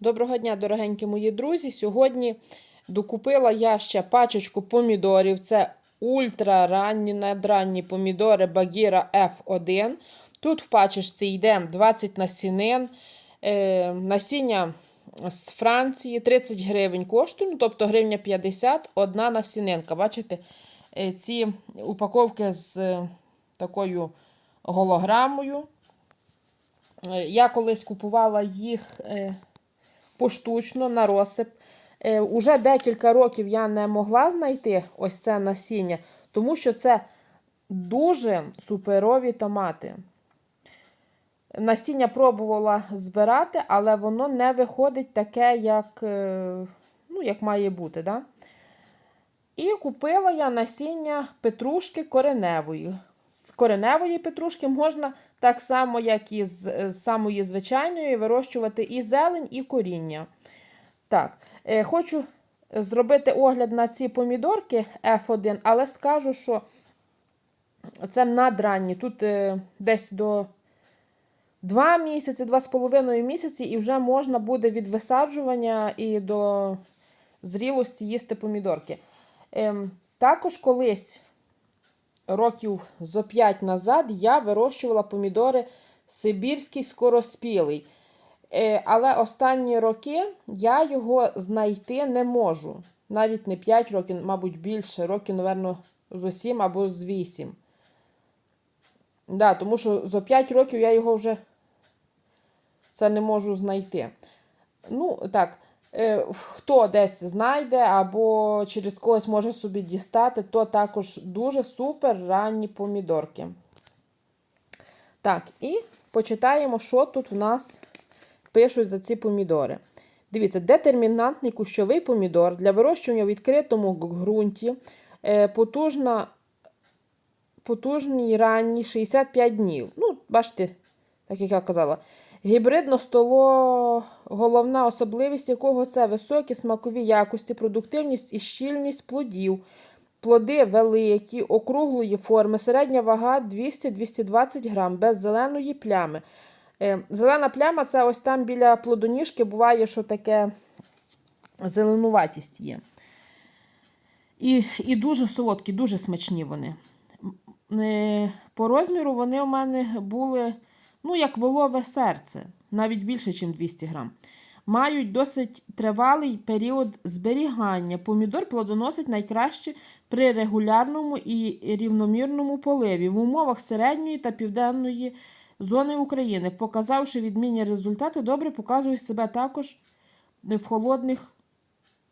Доброго дня, дорогенькі мої друзі. Сьогодні докупила я ще пачечку помідорів. Це ультра ранні надранні помідори Багіра F1. Тут в пачечці йде 20 насінин. Е, насіння з Франції 30 гривень коштує, ну, тобто гривня 50, одна насінинка. Бачите, е, ці упаковки з е, такою голограмою. Я колись купувала їх поштучно на розсип. Е, Уже декілька років я не могла знайти ось це насіння, тому що це дуже суперові томати. Насіння пробувала збирати, але воно не виходить таке, як, е, ну, як має бути. Да? І купила я насіння петрушки кореневої. З кореневої петрушки можна так само, як і з е, самої звичайної, вирощувати і зелень, і коріння. Так, е, хочу зробити огляд на ці помідорки F1, але скажу, що це надранні. Тут е, десь до 2 місяці, 2,5 місяці, і вже можна буде від висаджування і до зрілості їсти помідорки. Ем, також колись, років зо 5 назад, я вирощувала помідори Сибірський скороспілий. Е, але останні роки я його знайти не можу. Навіть не 5 років, мабуть, більше, років, напевно, зо 7 або з 8. Да, тому що за 5 років я його вже це не можу знайти. Ну, так, хто десь знайде або через когось може собі дістати, то також дуже супер ранні помідорки. Так, і почитаємо, що тут в нас пишуть за ці помідори. Дивіться, детермінантний кущовий помідор для вирощування у відкритому ґрунті, е, потужна, потужній ранній 65 днів. Ну, бачите, так як я казала. Гібридно столо, головна особливість якого це високі смакові якості, продуктивність і щільність плодів. Плоди великі, округлої форми, середня вага 200-220 грам, без зеленої плями. Е, Зелена пляма це ось там біля плодоніжки буває, що таке зеленуватість є. І і дуже солодкі, дуже смачні вони. Е, По розміру вони у мене були, ну, як волове серце, навіть більше, ніж 200 грам. Мають досить тривалий період зберігання. Помідор плодоносить найкраще при регулярному і рівномірному поливі в умовах середньої та південної зони України, показавши відмінні результати, добре показує себе також в холодних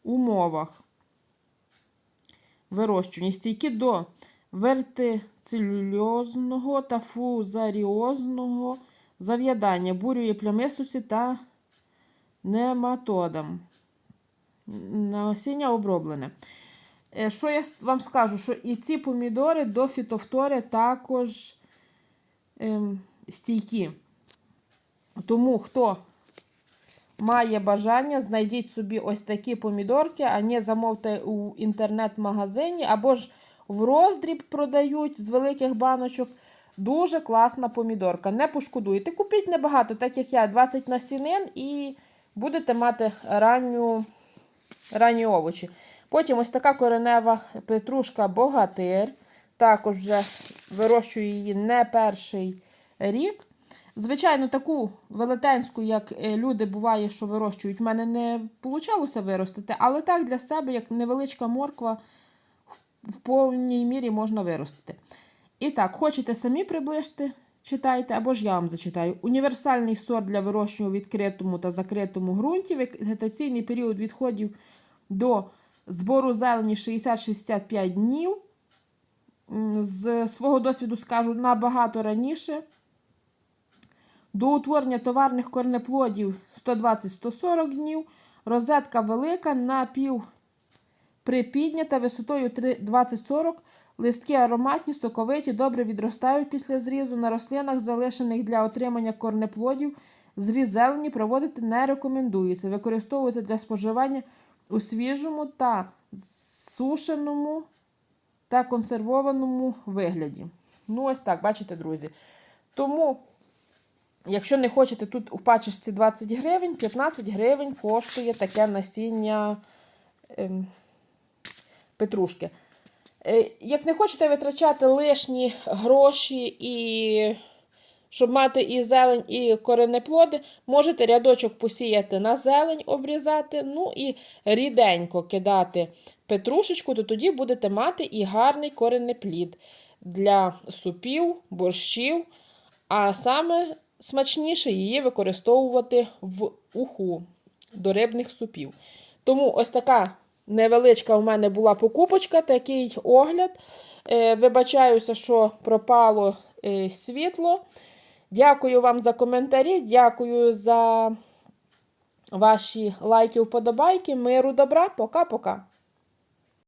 умовах вирощування. Стійкі до вертицельозного та фузаріозного зав'ядання, бурює плямисусі та нематодам. Насіння оброблене. Е, Що я вам скажу? Що і ці помідори до фітофтори також ем, стійкі. Тому, хто має бажання, знайдіть собі ось такі помідорки, а не замовте у інтернет-магазині, або ж в роздріб продають з великих баночок. Дуже класна помідорка. Не пошкодуйте. Купіть небагато, так як я, 20 насінин, і будете мати ранню, ранні овочі. Потім ось така коренева петрушка богатир. Також вже вирощую її не перший рік. Звичайно, таку велетенську, як е, люди буває, що вирощують, в мене не вийшло виростити, але так для себе, як невеличка морква, в повній мірі можна виростити. І так, хочете самі приближити, читайте, або ж я вам зачитаю. Універсальний сорт для вирощування у відкритому та закритому ґрунті, вегетаційний період відходів до збору зелені 60-65 днів. З свого досвіду скажу набагато раніше. До утворення товарних корнеплодів 120-140 днів. Розетка велика, напів припіднята висотою 20-40. Листки ароматні, соковиті, добре відростають після зрізу. На рослинах, залишених для отримання корнеплодів, зріз зелені проводити не рекомендується. Використовується для споживання у свіжому та сушеному та консервованому вигляді. Ну, ось так, бачите, друзі. Тому Якщо не хочете, тут у пачечці 20 гривень, 15 гривень коштує таке насіння ем, петрушки. Е, Як не хочете витрачати лишні гроші і щоб мати і зелень, і коренеплоди, можете рядочок посіяти на зелень, обрізати, ну і ріденько кидати петрушечку, то тоді будете мати і гарний коренеплід для супів, борщів, а саме смачніше її використовувати в уху до рибних супів. Тому ось така невеличка у мене була покупочка, такий огляд. Е, Вибачаюся, що пропало е, світло. Дякую вам за коментарі, дякую за ваші лайки, вподобайки. Миру, добра. Пока-пока.